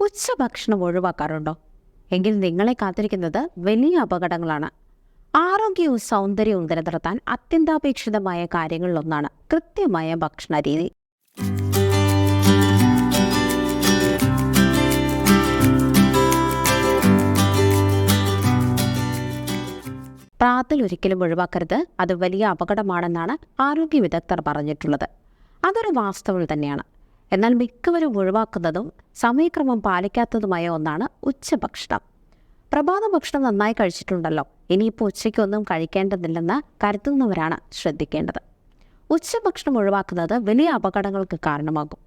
ഉച്ചഭക്ഷണം ഒഴിവാക്കാറുണ്ടോ? എങ്കിൽ നിങ്ങളെ കാത്തിരിക്കുന്നത് വലിയ അപകടങ്ങളാണ്. ആരോഗ്യവും സൗന്ദര്യവും നിലനിർത്താൻ അത്യന്താപേക്ഷിതമായ കാര്യങ്ങളിലൊന്നാണ് കൃത്യമായ ഭക്ഷണ രീതി. പ്രാതൽ ഒരിക്കലും ഒഴിവാക്കരുത്. അത് വലിയ അപകടമാണെന്നാണ് ആരോഗ്യ വിദഗ്ധർ പറഞ്ഞിട്ടുള്ളത്. അതൊരു വാസ്തവം തന്നെയാണ്. എന്നാൽ മിക്കവരും ഒഴിവാക്കുന്നതും സമയക്രമം പാലിക്കാത്തതുമായ ഒന്നാണ് ഉച്ചഭക്ഷണം. പ്രഭാത ഭക്ഷണം നന്നായി കഴിച്ചിട്ടുണ്ടല്ലോ. ഇനിയിപ്പോൾ ഉച്ചയ്ക്കൊന്നും കഴിക്കേണ്ടതില്ലെന്ന് കരുതുന്നവരാണ് ശ്രദ്ധിക്കേണ്ടത്. ഉച്ചഭക്ഷണം ഒഴിവാക്കുന്നത് വലിയ അപകടങ്ങൾക്ക് കാരണമാകും.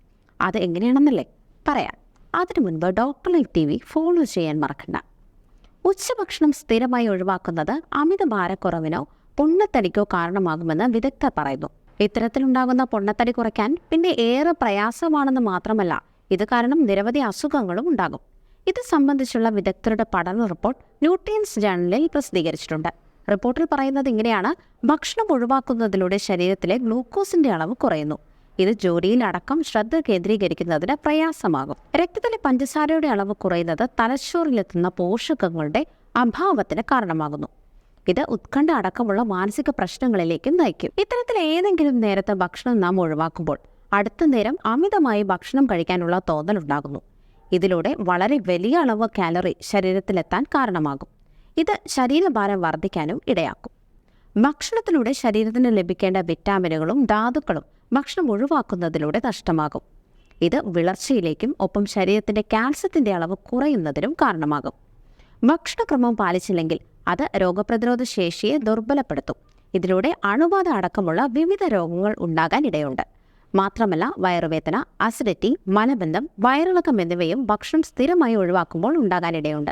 അത് എങ്ങനെയാണെന്നല്ലേ? പറയാം. അതിനു മുൻപ് doctor life T V follow ചെയ്യാൻ മറക്കണ്ട. ഉച്ചഭക്ഷണം സ്ഥിരമായി ഒഴിവാക്കുന്നത് അമിത ഭാരക്കുറവിനോ പൊണ്ണത്തടിക്കോ കാരണമാകുമെന്ന് വിദഗ്ധർ പറയുന്നു. ഇത്തരത്തിലുണ്ടാകുന്ന പൊണ്ണത്തടി കുറയ്ക്കാൻ പിന്നെ ഏറെ പ്രയാസമാണെന്ന് മാത്രമല്ല ഇത് കാരണം നിരവധി അസുഖങ്ങളും ഉണ്ടാകും. ഇത് സംബന്ധിച്ചുള്ള വിദഗ്ധരുടെ പഠന റിപ്പോർട്ട് ന്യൂട്രിയൻസ് ജേണലിൽ പ്രസിദ്ധീകരിച്ചിട്ടുണ്ട്. റിപ്പോർട്ടിൽ പറയുന്നത് ഇങ്ങനെയാണ്. ഭക്ഷണം ഒഴിവാക്കുന്നതിലൂടെ ശരീരത്തിലെ ഗ്ലൂക്കോസിന്റെ അളവ് കുറയുന്നു. ഇത് ജോലിയിലടക്കം ശ്രദ്ധ കേന്ദ്രീകരിക്കുന്നതിന് പ്രയാസമാകും. രക്തത്തിലെ പഞ്ചസാരയുടെ അളവ് കുറയുന്നത് തലച്ചോറിലെത്തുന്ന പോഷകങ്ങളുടെ അഭാവത്തിന് കാരണമാകുന്നു. ഇത് ഉത്കണ്ഠ അടക്കമുള്ള മാനസിക പ്രശ്നങ്ങളിലേക്കും നയിക്കും. ഇത്തരത്തിൽ ഏതെങ്കിലും നേരത്തെ ഭക്ഷണം നാം ഒഴിവാക്കുമ്പോൾ അടുത്ത നേരം അമിതമായി ഭക്ഷണം കഴിക്കാനുള്ള തോന്നലുണ്ടാകുന്നു ഇതിലൂടെ വളരെ വലിയ അളവ് കാലറി ശരീരത്തിലെത്താൻ കാരണമാകും. ഇത് ശരീരഭാരം വർദ്ധിക്കാനും ഇടയാക്കും. ഭക്ഷണത്തിലൂടെ ശരീരത്തിന് ലഭിക്കേണ്ട വിറ്റാമിനുകളും ധാതുക്കളും ഭക്ഷണം ഒഴിവാക്കുന്നതിലൂടെ നഷ്ടമാകും. ഇത് വിളർച്ചയിലേക്കും ഒപ്പം ശരീരത്തിന്റെ കാൽസ്യത്തിന്റെ അളവ് കുറയുന്നതിനും കാരണമാകും. ഭക്ഷണക്രമം പാലിച്ചില്ലെങ്കിൽ അത് രോഗപ്രതിരോധ ശേഷിയെ ദുർബലപ്പെടുത്തും. ഇതിലൂടെ അണുബാധ അടക്കമുള്ള വിവിധ രോഗങ്ങൾ ഉണ്ടാകാൻ ഇടയുണ്ട്. മാത്രമല്ല വയറുവേദന അസിഡിറ്റി മലബന്ധം വയറിളക്കം എന്നിവയും ഭക്ഷണം സ്ഥിരമായി ഒഴിവാക്കുമ്പോൾ ഉണ്ടാകാനിടയുണ്ട്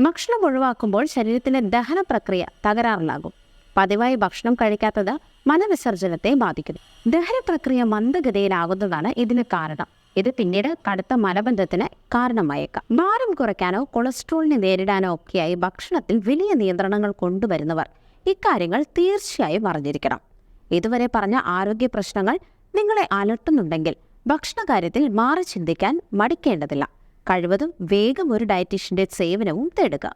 ഭക്ഷണം ഒഴിവാക്കുമ്പോൾ ശരീരത്തിലെ ദഹന പ്രക്രിയ തകരാറിലാകും. പതിവായി ഭക്ഷണം കഴിക്കാത്തത് മലവിസർജനത്തെ ബാധിക്കുന്നു. ദഹന പ്രക്രിയ മന്ദഗതിയിലാകുന്നതാണ് ഇതിന് കാരണം. ഇത് പിന്നീട് കടുത്ത മലബന്ധത്തിന് കാരണമായേക്കാം. ഭാരം കുറയ്ക്കാനോ കൊളസ്ട്രോളിനെ നേരിടാനോ ഒക്കെയായി ഭക്ഷണത്തിൽ വലിയ നിയന്ത്രണങ്ങൾ കൊണ്ടുവരുന്നവർ ഇക്കാര്യങ്ങൾ തീർച്ചയായും അറിഞ്ഞിരിക്കണം. ഇതുവരെ പറഞ്ഞ ആരോഗ്യ പ്രശ്നങ്ങൾ നിങ്ങളെ അലട്ടുന്നുണ്ടെങ്കിൽ ഭക്ഷണകാര്യത്തിൽ മാറി ചിന്തിക്കാൻ മടിക്കേണ്ടതില്ല. കഴിവതും വേഗം ഒരു ഡയറ്റീഷ്യന്റെ സേവനവും തേടുക.